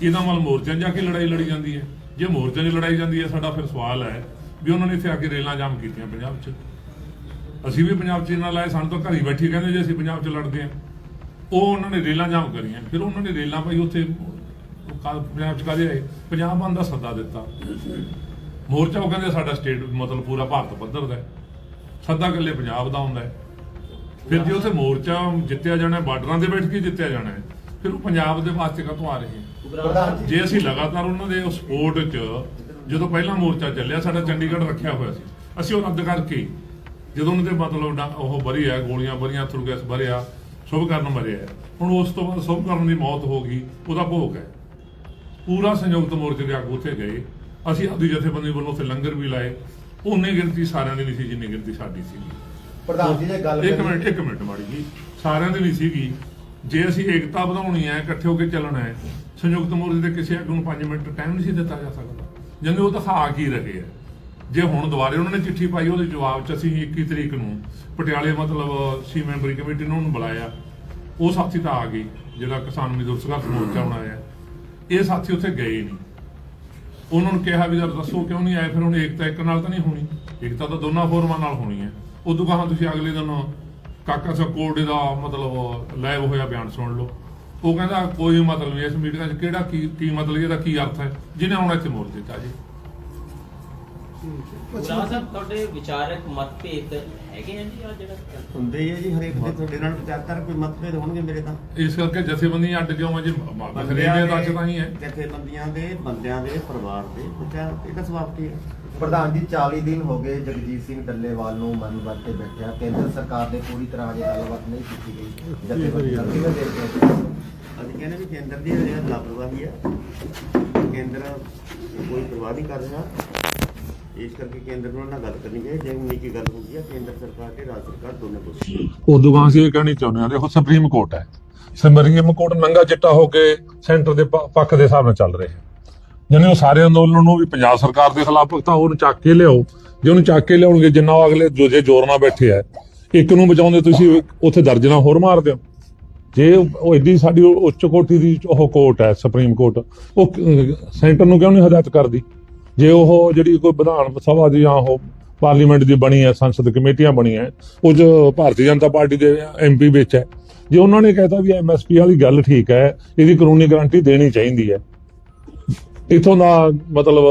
ਇਹਦਾ ਮਤਲਬ ਮੋਰਚਿਆਂ 'ਚ ਜਾ ਕੇ ਲੜਾਈ ਲੜੀ ਜਾਂਦੀ ਹੈ। ਜੇ ਮੋਰਚੇ 'ਚ ਲੜਾਈ ਜਾਂਦੀ ਹੈ, ਸਾਡਾ ਫਿਰ ਸਵਾਲ ਹੈ ਵੀ ਉਹਨਾਂ ਨੇ ਇੱਥੇ ਆ ਕੇ ਰੇਲਾਂ ਜਾਮ ਕੀਤੀਆਂ ਪੰਜਾਬ 'ਚ। ਅਸੀਂ ਵੀ ਪੰਜਾਬ 'ਚ ਇਹਨਾਂ ਲਾਏ, ਸਾਨੂੰ ਤਾਂ ਘਰ ਹੀ ਬੈਠੇ ਕਹਿੰਦੇ ਜੇ ਅਸੀਂ ਪੰਜਾਬ 'ਚ ਲੜਦੇ ਹਾਂ। ਉਹ ਉਹਨਾਂ ਨੇ ਰੇਲਾਂ ਜਾਮ ਕਰੀਆਂ। ਫਿਰ ਉਹਨਾਂ ਨੇ ਰੇਲਾਂ ਭਾਈ ਉੱਥੇ, ਉਹ ਪੰਜਾਬ 'ਚ ਕਾਹਦੇ ਆਏ? ਪੰਜਾਬ ਬੰਦ ਦਾ ਸੱਦਾ ਦਿੱਤਾ। ਮੋਰਚਾ ਉਹ ਕਹਿੰਦੇ ਸਾਡਾ ਸਟੇਟ ਮਤਲਬ ਪੂਰਾ ਭਾਰਤ ਪੱਧਰ ਦਾ ਸੱਦਾ ਇਕੱਲੇ ਪੰਜਾਬ ਦਾ ਹੁੰਦਾ ਹੈ। ਫਿਰ ਜੇ ਉੱਥੇ ਮੋਰਚਾ ਜਿੱਤਿਆ ਜਾਣਾ ਬਾਰਡਰਾਂ ਤੇ ਬੈਠ ਕੇ ਜਿੱਤਿਆ ਜਾਣਾ ਹੈ, ਫਿਰ ਉਹ ਪੰਜਾਬ ਦੇ ਵਾਸਤੇ ਕਦੋਂ ਆ ਰਹੇ ਹੈ? ਜੇ। ਅਸੀਂ ਲਗਾਤਾਰ ਉਹਨਾਂ ਦੇ ਉਸ ਸਪੋਰਟ 'ਚ ਜਦੋਂ ਪਹਿਲਾ ਮੋਰਚਾ ਚੱਲਿਆ ਸਾਡਾ ਚੰਡੀਗੜ੍ਹ ਰੱਖਿਆ ਹੋਇਆ ਸੀ। ਅਸੀਂ ਉਹ ਰੱਦ ਕਰਕੇ ਜਦੋਂ ਉਹਨਾਂ ਦੇ ਮਤਲਬ ਉਹ ਭਰੀ ਹੈ ਗੋਲੀਆਂ ਭਰੀਆਂ ਥਰੂ ਗੈਸ ਭਰਿਆ ਸ਼ੁਭ ਕਰਨ ਮਰਿਆ ਹੁਣ ਉਸ ਤੋਂ ਬਾਅਦ ਸ਼ੁਭ ਕਰਨ ਦੀ ਮੌਤ ਹੋ ਗਈ ਉਹਦਾ ਭੋਗ ਹੈ। ਪੂਰਾ ਸੰਯੁਕਤ ਮੋਰਚੇ ਦੇ ਆਗੂ ਉੱਥੇ ਗਏ। ਅਸੀਂ ਆਪਦੀ ਜਥੇਬੰਦੀ ਵੱਲੋਂ ਉੱਥੇ ਲੰਗਰ ਵੀ ਲਾਏ। ਉਹਨੇ ਗਿਣਤੀ ਸਾਰਿਆਂ ਦੀ ਨਹੀਂ ਸੀ ਜਿੰਨੀ ਗਿਣਤੀ ਸਾਡੀ ਸੀ। ਪ੍ਰਧਾਨ ਜੀ ਨੇ ਗੱਲ ਇੱਕ ਮਿੰਟ ਇੱਕ ਮਿੰਟ ਮਾੜੀ ਜੀ। ਸਾਰਿਆਂ ਦੀ ਨਹੀਂ ਸੀਗੀ। ਜੇ ਅਸੀਂ ਏਕਤਾ ਵਧਾਉਣੀ ਹੈ ਇਕੱਠੇ ਹੋ ਕੇ ਚੱਲਣਾ ਹੈ ਸੰਯੁਕਤ ਮੋਰਚੇ ਦੇ ਕਿਸੇ ਆਗੂ ਨੂੰ 5 ਮਿੰਟ ਟਾਈਮ ਨਹੀਂ ਸੀ ਦਿੱਤਾ ਜਾ ਸਕਦਾ। ਜਿੰਨੇ ਉਹ ਦਿਖਾ ਕੀ ਰਹੇ ਆ। ਜੇ ਹੁਣ ਦੁਬਾਰੇ ਉਹਨਾਂ ਨੇ ਚਿੱਠੀ ਪਾਈ, ਉਹਦੇ ਜਵਾਬ 'ਚ ਅਸੀਂ 21 ਤਰੀਕ ਨੂੰ ਪਟਿਆਲੇ ਮਤਲਬ ਸੀ ਮੈਂਬਰੀ ਕਮੇਟੀ ਨੂੰ ਉਹਨੂੰ ਬੁਲਾਇਆ। ਉਹ ਸਾਥੀ ਤਾਂ ਆ ਗਈ ਜਿਹੜਾ ਕਿਸਾਨ ਮਜ਼ਦੂਰ ਸੰਘਰਸ਼ ਮੋਰਚਾ ਬਣਾਇਆ। ਇਹ ਸਾਥੀ ਉੱਥੇ ਗਏ ਨਹੀਂ। ਉਹਨਾਂ ਨੂੰ ਕਿਹਾ ਵੀ ਜਦ ਦੱਸੋ ਕਿਉਂ ਨਹੀਂ ਆਏ? ਫਿਰ ਹੁਣ ਏਕਤਾ ਇੱਕ ਨਾਲ ਤਾਂ ਨਹੀਂ ਹੋਣੀ। ਏਕਤਾ ਤਾਂ ਦੋਨਾਂ ਫੋਰਮਾਂ ਨਾਲ ਹੋਣੀ ਹੈ। ਉਦੋਂ ਕਹਾਂ ਤੁਸੀਂ ਅਗਲੇ ਦਿਨ ਕਾਕਾ ਸਾਹਿਬ ਦਾ ਮਤਲਬ ਲਾਈਵ ਹੋਇਆ ਬਿਆਨ ਸੁਣ ਲਓ। ਉਹ ਕਹਿੰਦਾ ਕੋਈ ਮਤਲਬ ਨਹੀਂ ਇਸ ਮੀਟਿੰਗ 'ਚ ਕਿਹੜਾ ਕੀ ਕੀ ਮਤਲਬ ਇਹਦਾ ਕੀ ਅਰਥ ਹੈ? ਜਿਹਨੇ ਆਉਣਾ ਇੱਥੇ ਮੋੜ ਦਿੱਤਾ ਜੀ। ਗੁਰਾਂ ਸਾਹਿਬ ਤੁਹਾਡੇ ਵਿਚਾਰਕ ਮਤਭੇਦ ਹੈਗੇ ਆ ਜੀ ਆ ਜਿਹੜਾ? ਹੁੰਦੇ ਹੀ ਹੈ ਜੀ ਹਰੇਕ ਦੇ ਤੁਹਾਡੇ ਨਾਲ ਵਿਚਾਰਧਾਰਾ ਕੋਈ ਮਤਭੇਦ ਹੋਣਗੇ ਮੇਰੇ ਤਾਂ। ਇਸ ਕਰਕੇ ਜਥੇਬੰਦੀਆਂ ਅੱਡ ਕਿਉਂ ਆ ਜੀ? ਬਖਰੇਵੇਂ ਦਾ ਅੱਜ ਤਾਂ ਹੀ ਹੈ। ਜਥੇਬੰਦੀਆਂ ਦੇ ਬੰਦਿਆਂ ਦੇ ਪਰਿਵਾਰ ਦੇ ਵਿਚਾਰ ਇਹ ਤਾਂ ਸਵਾਪਤੀ ਹੈ? ਪ੍ਰਧਾਨ ਜੀ 40 ਦਿਨ ਹੋ ਗਏ ਜਗਜੀਤ ਸਿੰਘ ਡੱਲੇਵਾਲ ਨੂੰ ਮਨ ਵੱਲ ਤੇ ਬੈਠਿਆ। ਕੇਂਦਰ ਸਰਕਾਰ ਦੇ ਪੂਰੀ ਤਰ੍ਹਾਂ ਅਜੇ ਗੱਲਬਾਤ ਨਹੀਂ ਕੀਤੀ ਗਈ। ਜਥੇਬੰਦੀਆਂ ਕਿਵੇਂ ਦੇਖਦੇ ਹੋ ਅਸੀਂ ਕਹਿੰਦੇ ਵੀ ਕੇਂਦਰ ਦੀ ਜਿਹੜਾ ਲਾਪਰਵਾਹੀ ਹੈ ਕੇਂਦਰ ਕੋਈ ਪਰਵਾਹ ਨਹੀਂ ਕਰ ਰਿਹਾ। ਇਸ ਕਰਕੇ ਕੇਂਦਰ ਨਾਲ ਨਾਲ ਗੱਲ ਕਰਨੀ ਹੈ ਜੇ ਉਨੀ ਕੀ ਗੱਲ ਹੁੰਦੀ ਹੈ ਕੇਂਦਰ ਸਰਕਾਰ ਤੇ ਰਾਜ ਸਰਕਾਰ ਦੋਨੇ ਬੋਲਦੇ ਉਦੋਂ ਬਾਅਦ ਅਸੀਂ ਇਹ ਕਹਿਣੀ ਚਾਹੁੰਦੇ ਹਾਂ, ਦੇਖੋ ਸੁਪਰੀਮ ਕੋਰਟ ਹੈ। ਸੁਪਰੀਮ ਕੋਰਟ ਨੰਗਾ ਚਿੱਟਾ ਹੋ ਕੇ ਸੈਂਟਰ ਦੇ ਪੱਖ ਦੇ ਹਿਸਾਬ ਨਾਲ ਚੱਲ ਰਿਹਾ ਹੈ। ਜਿਹਨੇ ਉਹ ਸਾਰੇ ਅੰਦੋਲਨ ਨੂੰ ਵੀ ਪੰਜਾਬ ਸਰਕਾਰ ਦੇ ਖਿਲਾਫ ਤਾਂ ਉਹਨੂੰ ਚੱਕ ਕੇ ਲਿਆਓ। ਜੇ ਉਹਨੂੰ ਚੱਕ ਕੇ ਲਿਆਉਣਗੇ, ਜਿੰਨਾ ਉਹ ਅਗਲੇ ਜੋ ਜੇ ਜ਼ੋਰ ਨਾਲ ਬੈਠੇ ਆ, ਇੱਕ ਨੂੰ ਬਚਾਉਂਦੇ ਤੁਸੀਂ ਉੱਥੇ ਦਰਜਨਾ ਹੋਰ ਮਾਰ ਦਿਓ। ਜੇ ਉਹ ਏਡੀ ਸਾਡੀ ਉੱਚ ਕੋਠੀ ਦੀ ਉਹ ਕੋਰਟ ਹੈ ਸੁਪਰੀਮ ਕੋਰਟ ਉਹ ਸੈਂਟਰ ਨੂੰ ਕਿਉਂ ਨਹੀਂ ਹਦਾਇਤ ਕਰਦੀ? ਜੇ ਉਹ ਜਿਹੜੀ ਕੋਈ ਵਿਧਾਨ ਸਭਾ ਦੀ ਜਾਂ ਉਹ ਪਾਰਲੀਮੈਂਟ ਦੀ ਬਣੀ ਹੈ ਸੰਸਦ ਕਮੇਟੀਆਂ ਬਣੀਆਂ ਹੈ, ਉਹ 'ਚ ਭਾਰਤੀ ਜਨਤਾ ਪਾਰਟੀ ਦੇ ਐਮਪੀ ਵਿੱਚ ਹੈ ਜੇ ਉਹਨਾਂ ਨੇ ਕਹਿਤਾ ਵੀ ਐਮਐਸਪੀ ਵਾਲੀ ਗੱਲ ਠੀਕ ਹੈ ਇਹਦੀ ਕਾਨੂੰਨੀ ਗਾਰੰਟੀ ਦੇਣੀ ਚਾਹੀਦੀ ਹੈ। ਇਥੋਂ ਦਾ ਮਤਲਬ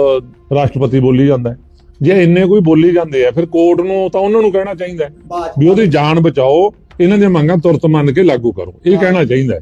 ਰਾਸ਼ਟਰਪਤੀ ਬੋਲੀ ਜਾਂਦਾ ਜੇ ਇੰਨੇ ਕੋਈ ਬੋਲੀ ਜਾਂਦੇ ਆ ਫਿਰ ਕੋਰਟ ਨੂੰ ਤਾਂ ਉਹਨਾਂ ਨੂੰ ਕਹਿਣਾ ਚਾਹੀਦਾ ਵੀ ਉਹਦੀ ਜਾਨ ਬਚਾਓ ਇਹਨਾਂ ਦੀਆਂ ਮੰਗਾਂ ਤੁਰਤ ਮੰਨ ਕੇ ਲਾਗੂ ਕਰੋ। ਇਹ ਕਹਿਣਾ ਚਾਹੀਦਾ ਹੈ।